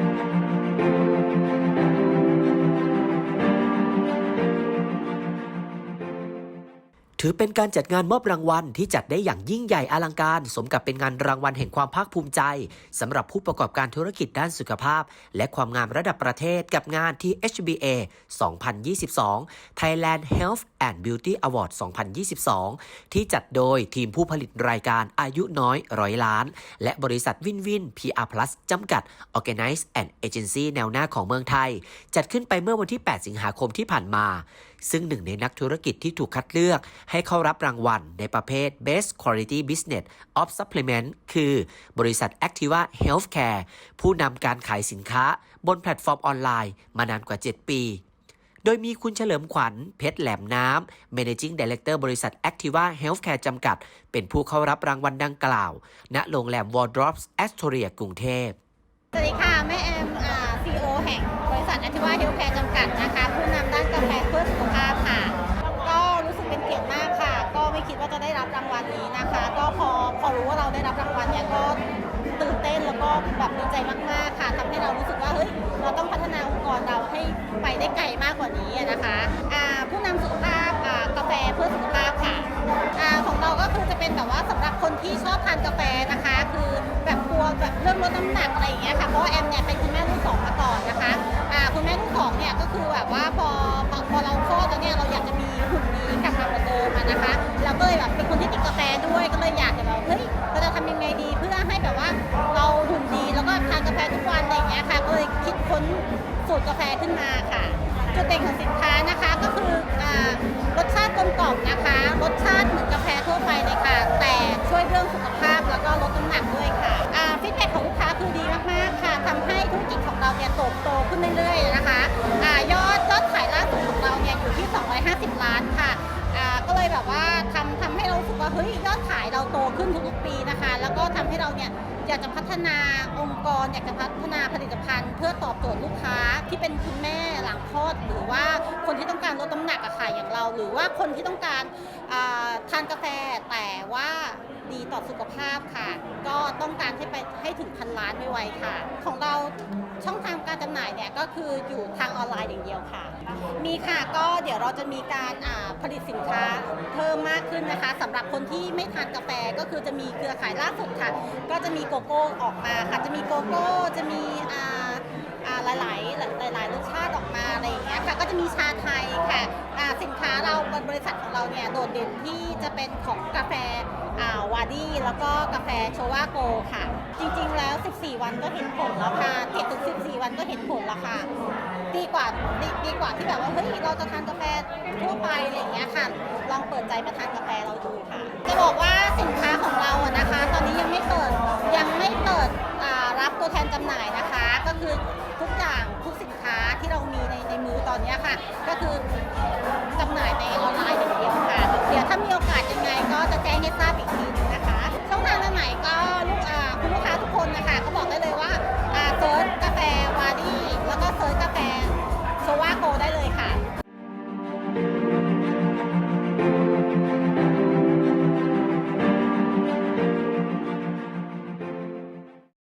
thank you ถือเป็นการจัดงานมอบรางวัลที่จัดได้อย่างยิ่งใหญ่อลังการ สมกับเป็นงานรางวัลแห่งความภาคภูมิใจสำหรับผู้ประกอบการธุรกิจด้านสุขภาพ และความงามระดับประเทศกับงานที่ HBA 2022 Thailand Health and Beauty Award 2022 ที่จัดโดยทีมผู้ผลิตรายการอายุน้อยร้อยล้าน และบริษัทวินวิน PR Plus จำกัด Organize and Agency แนวหน้าของเมืองไทย จัดขึ้นไปเมื่อวันที่ 8 สิงหาคมที่ผ่านมา ซึ่งหนึ่งในนักธุรกิจที่ถูกคัดเลือกให้เข้ารับรางวัลในประเภท Best Quality Business of Supplement คือบริษัท Activa Healthcare ผู้นำการขายสินค้าบนแพลตฟอร์มออนไลน์มานานกว่า 7 ปีโดยมีคุณเฉลิมขวัญเพชรแหลมน้ำ Managing Director บริษัท Activa Healthcare จำกัด เป็นผู้เข้ารับรางวัลดังกล่าว ณ โรงแรม Wardrops Astoria กรุงเทพ สวัสดีค่ะ แม่แอมซีโอ CEO แห่งบริษัทอัติวาเฮลแคร์จำกัดนะคะางวัลนี้นะคะ ก็พอพอรู้ว่าเราได้รับรางวัลเนี่ยก็ตื่นเต้นแล้วก็แบบดีใจมากๆค่ะทำให้เรารู้สึกว่าเฮ้ยเราต้องพัฒนาองค์กรเราให้ไปได้ไกลมากกว่านี้นะคะอ่าผู้นำสุขภาพกาแฟเพื่อสุขภาพค่ะอของเราก็คือจะเป็นแบบว่าสำหรับคนที่ชอบทานกาแฟนะคะ คือแบบกลัวแบบเรื่องลดน้ำหนักอะไรอย่างเงี้ยค่ะเพราะว่าแอมเนี่ยเป็นคุณแม่ลูกสองมาก่อนนะคะอ่าคุณแม่ลูกสองเนี่ยก็คือแบบว่า ก็เลยแบบเป็นคนที่ติดกาแฟด้วยก็เลยอยากจะแบบเฮ้ยเราจะทำยังไงดีเพื่อให้แบบว่าเราหุ่นดีแล้วก็ทานกาแฟทุกวันอะไรอย่างเงี้ยค่ะก็เลยคิดค้นสูตรกาแฟขึ้นมาค่ะ จุดเด่นของสินค้านะคะก็คืออารสชาติกลมกล่อมนะคะ รสชาติเหมือนกาแฟทั่วไปเลยค่ะ แต่ช่วยเรื่องสุขภาพแล้วก็ลดน้ำหนักด้วยค่ะฟีดแบ็ของลูกค้าคือดีมากๆค่ะทำให้ธุรกิจของเราเนี่ยโตโตขึ้นเรื่อยๆนะคะยอดยอดขายล่าสุดของเราเนี่ยอยู่ที่ 250 ล้านค่ะก็เลยแบบว่า ว่าเฮ้ยยอดขายเราโตขึ้นทุกๆปีนะคะ แล้วก็ทำให้เราเนี่ยอยากจะพัฒนาองค์กร อยากจะพัฒนาผลิตภัณฑ์ เพื่อตอบโจทย์ลูกค้าที่เป็นคุณแม่หลังคลอด หรือว่าคนที่ต้องการลดน้ำหนักอะค่ะอย่างเรา หรือว่าคนที่ต้องการทานกาแฟแต่ว่าดีต่อสุขภาพค่ะ ต้องการให้ไปให้ถึงพันล้านไวๆค่ะ ของเราช่องทางการจำหน่ายเนี่ยก็คืออยู่ทางออนไลน์อย่างเดียวค่ะ มีค่ะก็เดี๋ยวเราจะมีการอ่าผลิตสินค้าเพิ่มมากขึ้นนะคะสำหรับคนที่ไม่ทานกาแฟก็คือจะมีเครือข่ายล่าสุดค่ะ ก็จะมีโกโก้ออกมาค่ะ จะมีโกโก้จะมีอ่าอ่าหลายๆหลายๆรสชาติออกมาอะไรอย่างเงี้ยค่ะก็จะมีชาไทยค่ะอ่าสินค้าเราบริษัทของเราเนี่ยโดดเด่นที่จะเป็นของกาแฟ ดี้แล้วก็กาแฟโชวาโกค่ะ จริงๆแล้ว 14 วันก็เห็นผลแล้วค่ะเจ็ดถึง 14 วันก็เห็นผลแล้วค่ะ ดีกว่าดีดีกว่าที่แบบว่าเฮ้ยเราจะทานกาแฟทั่วไปอะไรอย่างเงี้ยค่ะ ลองเปิดใจมาทานกาแฟเราดูค่ะ จะบอกว่าสินค้าของเราอะนะคะ ตอนนี้ยังไม่เปิดยังไม่เปิดอ่ารับตัวแทนจำหน่ายนะคะ ก็คือทุกอย่างทุกสินค้าที่เรามีในในมือตอนเนี้ยค่ะ ก็คือ